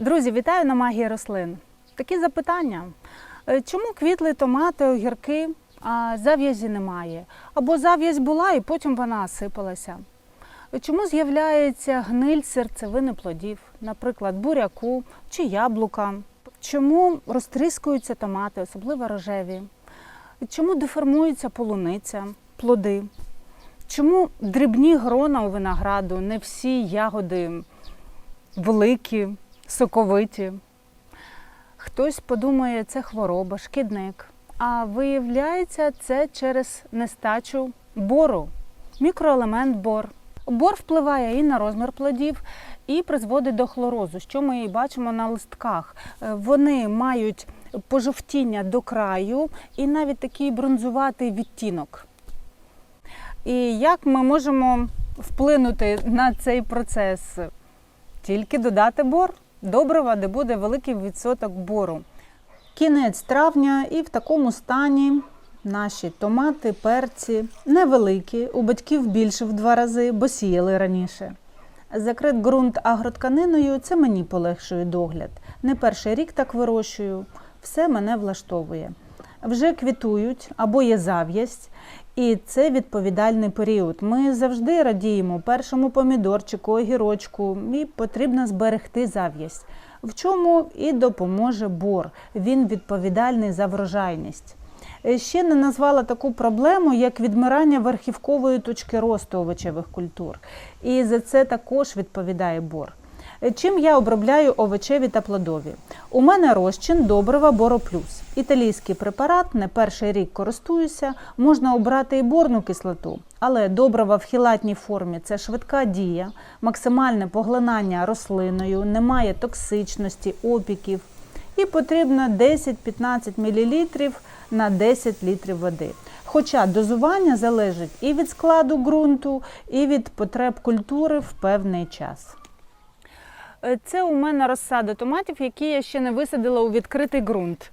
Друзі, вітаю на магії рослин. Такі запитання. Е, Чому квітли томати, огірки, а зав'язі немає? Або зав'язь була і потім вона осипалася? Е, Чому з'являється гниль серцевини плодів, наприклад, буряку чи яблука? Чому розтріскуються томати, особливо рожеві? Чому деформується полуниця, плоди? Чому дрібні грона у винограду, не всі ягоди великі, соковиті? Хтось подумає, це хвороба, шкідник. А виявляється, це через нестачу бору, мікроелемент бор. Бор впливає і на розмір плодів, і призводить до хлорозу, що ми і бачимо на листках. Е, Вони мають пожовтіння до краю і навіть такий бронзуватий відтінок. І як ми можемо вплинути на цей процес? Тільки додати бор, добрива, де буде великий відсоток бору. Кінець травня і в такому стані наші томати, перці невеликі, у батьків більше в два рази, бо сіяли раніше. Закрит ґрунт агротканиною це мені полегшує догляд. Не перший рік так вирощую, все мене влаштовує. Вже квітують або є зав'язь, і це відповідальний період. Ми завжди радіємо першому помідорчику, огірочку, і потрібно зберегти зав'язь. В чому і допоможе бор. Він відповідальний за врожайність. Е, Ще не назвала таку проблему, як відмирання верхівкової точки росту овочевих культур. І за це також відповідає бор. Чим я обробляю овочеві та плодові? У мене розчин добрива Бороплюс. Італійський препарат, не перший рік користуюся, можна обрати і борну кислоту, але добрива в хілатній формі це швидка дія, максимальне поглинання рослиною, немає токсичності, опіків. І потрібно 10-15 мл на 10 літрів води. Хоча дозування залежить і від складу ґрунту, і від потреб культури в певний час. Е, Це у мене розсада томатів, які я ще не висадила у відкритий ґрунт.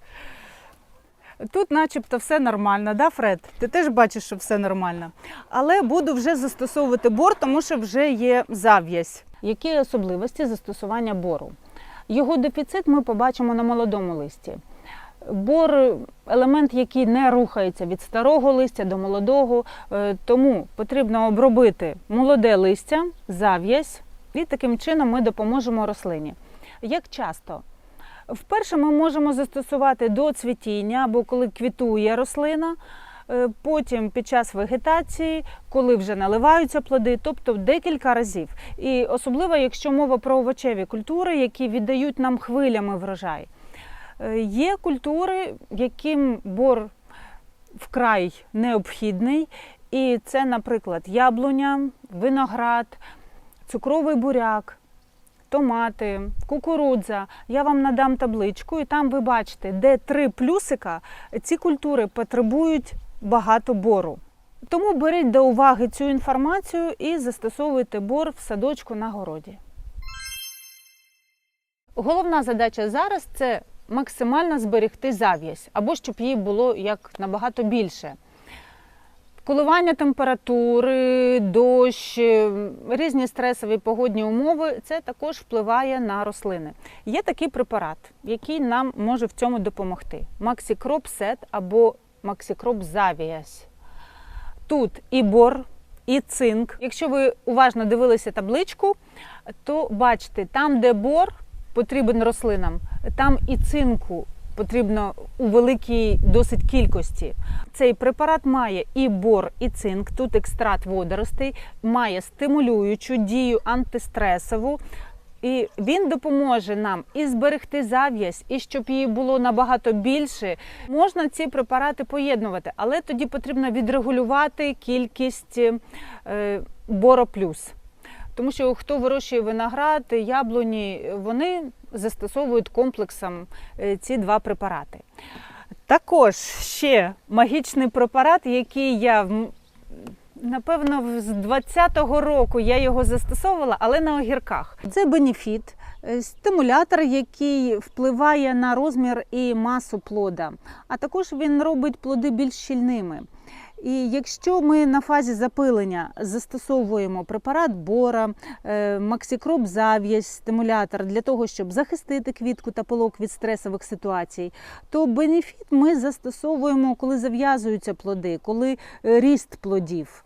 Тут начебто все нормально, да, Фред? Ти теж бачиш, що все нормально. Але буду вже застосовувати бор, тому що вже є зав'язь. Які особливості застосування бору? Його дефіцит ми побачимо на молодому листі. Бор елемент, який не рухається від старого листя до молодого, е, тому потрібно обробити молоде листя, зав'язь, і таким чином ми допоможемо рослині. Як часто? Вперше ми можемо застосувати до цвітіння або коли квітує рослина, е, потім під час вегетації, коли вже наливаються плоди, тобто декілька разів. І особливо, якщо мова про овочеві культури, які віддають нам хвилями врожай. Е, Є культури, яким бор вкрай необхідний, і це, наприклад, яблуня, виноград, цукровий буряк, томати, кукурудза. Я вам надам табличку, і там ви бачите, де три плюсика ці культури потребують багато бору. Тому беріть до уваги цю інформацію і застосовуйте бор в садочку на городі. Головна задача зараз це максимально зберегти зав'язь, або щоб її було як набагато більше. Коливання температури, дощ, різні стресові погодні умови це також впливає на рослини. Є такий препарат, який нам може в цьому допомогти: Максікроп Сет або Максікроп Завіясь. Тут і бор, і цинк. Якщо ви уважно дивилися табличку, то бачите, там, де бор потрібен рослинам, там і цинку потрібно у великій досить кількості. Цей препарат має і бор, і цинк. Тут екстракт водоростей, має стимулюючу дію антистресову. І він допоможе нам і зберегти зав'язь, і щоб її було набагато більше. Можна ці препарати поєднувати, але тоді потрібно відрегулювати кількість е, бороплюс. Тому що хто вирощує виноград, яблуні, вони застосовують комплексом е, ці два препарати. Також ще магічний препарат, який я напевно з 20-го року я його застосовувала, але на огірках. Це бенефіт, е, стимулятор, який впливає на розмір і масу плода. А також він робить плоди більш щільними. І якщо ми на фазі запилення застосовуємо препарат бора, е, максикроп зав'язь, стимулятор для того, щоб захистити квітку та пилок від стресових ситуацій, то бенефіт ми застосовуємо, коли зав'язуються плоди, коли е, ріст плодів.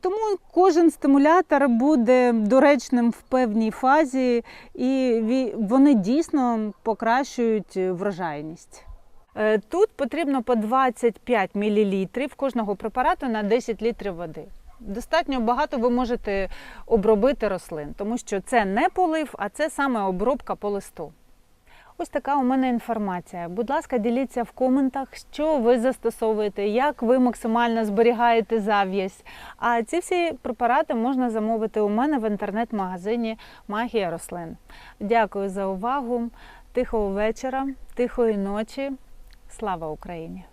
Тому кожен стимулятор буде доречним в певній фазі, і вони дійсно покращують врожайність. Е, Тут потрібно по 25 мл кожного препарату на 10 літрів води. Достатньо багато ви можете обробити рослин, тому що це не полив, а це саме обробка по листу. Ось така у мене інформація. Будь ласка, діліться в коментах, що ви застосовуєте, як ви максимально зберігаєте зав'язь. А ці всі препарати можна замовити у мене в інтернет-магазині Магія рослин. Дякую за увагу. Тихого вечора, тихої ночі. Слава Україні!